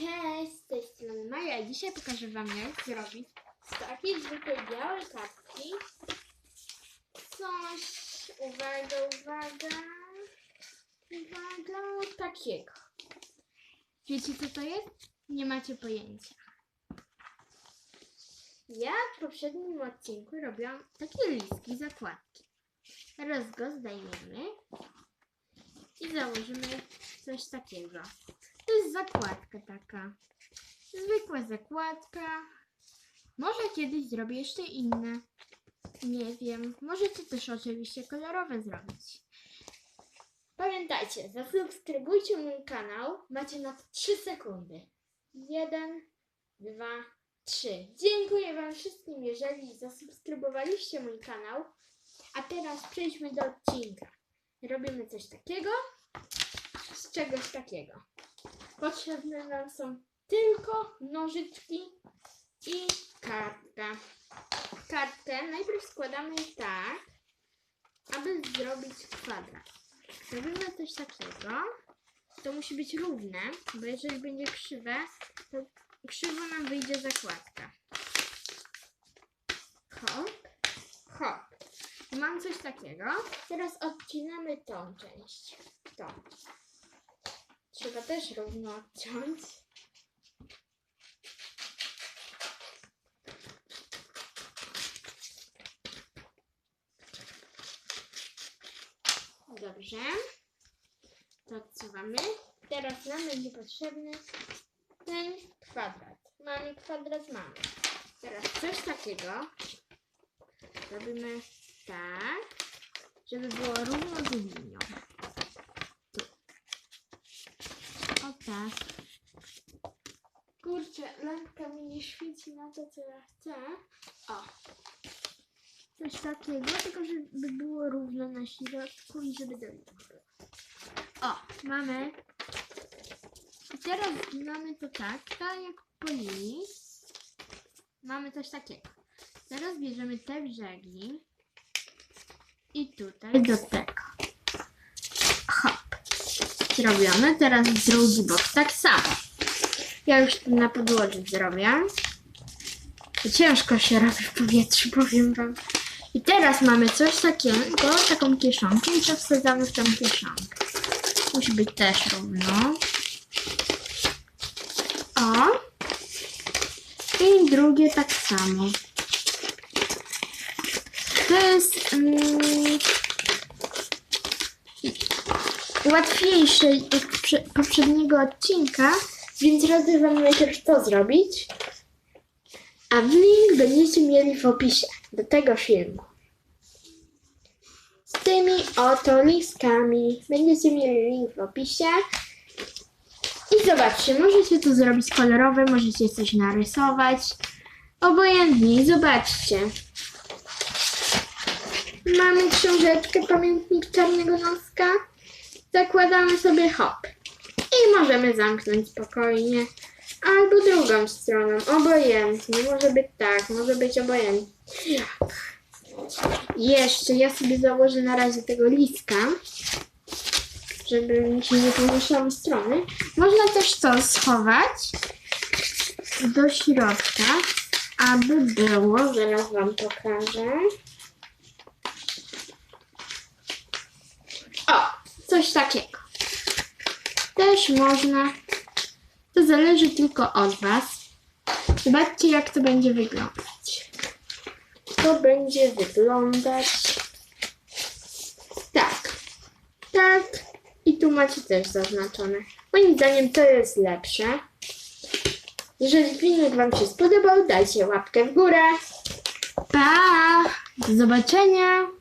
Cześć, z tej strony Maja dzisiaj pokażę Wam jak zrobić z takiej zwykłej białej kartki coś, uwaga, uwaga, uwaga, takiego. Wiecie co to jest? Nie macie pojęcia. Ja w poprzednim odcinku robiłam takie listki, zakładki. Teraz go zdejmiemy i założymy coś takiego. To jest zakładka taka. Zwykła zakładka. Może kiedyś zrobię jeszcze inne. Nie wiem. Możecie też oczywiście kolorowe zrobić. Pamiętajcie, zasubskrybujcie mój kanał. Macie na to 3 sekundy. 1, 2, 3. Dziękuję Wam wszystkim, jeżeli zasubskrybowaliście mój kanał. A teraz przejdźmy do odcinka. Robimy coś takiego z czegoś takiego. Potrzebne nam są tylko nożyczki i kartka. Kartkę najpierw składamy tak, aby zrobić kwadrat. Robimy coś takiego. To musi być równe, bo jeżeli będzie krzywe, to krzywo nam wyjdzie zakładka. Hop, hop. Mam coś takiego. Teraz odcinamy tą część. Tą. Trzeba też równo odciąć. Dobrze. To odsuwamy. Teraz nam będzie potrzebny ten kwadrat. Mamy kwadrat, mamy. Teraz coś takiego robimy tak, żeby było równo z linią. Tak. Kurczę, lampka mi nie świeci na to, co ja chcę. O. Coś takiego, tylko żeby było równo na środku i żeby była. O, mamy. I teraz mamy to tak, tak jak po linii. Mamy coś takiego. Teraz bierzemy te brzegi i tutaj do tego. Zrobione. Teraz drugi bok tak samo. Ja już tu na podłodze zrobię. To ciężko się robi w powietrzu, powiem wam. I teraz mamy coś takiego, taką kieszonkę i to wsadzamy w tą kieszonkę. Musi być też równo. O. I drugie tak samo. To jest... Mm, łatwiejsze od prze- poprzedniego odcinka, więc radzę Wam najpierw to zrobić. A link będziecie mieli w opisie do tego filmu. Z tymi oto listkami będziecie mieli link w opisie. I zobaczcie, możecie tu zrobić kolorowe, możecie coś narysować. Obojętnie, zobaczcie. Mamy książeczkę, pamiętnik czarnego noska zakładamy sobie hop i możemy zamknąć spokojnie. Albo drugą stroną, obojętnie. Może być tak, może być obojętnie. Jak? Jeszcze ja sobie założę na razie tego listka, żeby mi się nie pomieszały strony. Można też to schować do środka, aby było, zaraz Wam pokażę. O, coś takiego. Też można. To zależy tylko od Was. Zobaczcie, jak to będzie wyglądać. To będzie wyglądać tak. Tak. I tu macie też zaznaczone. Moim zdaniem to jest lepsze. Jeżeli filmik Wam się spodobał, dajcie łapkę w górę. Pa! Do zobaczenia!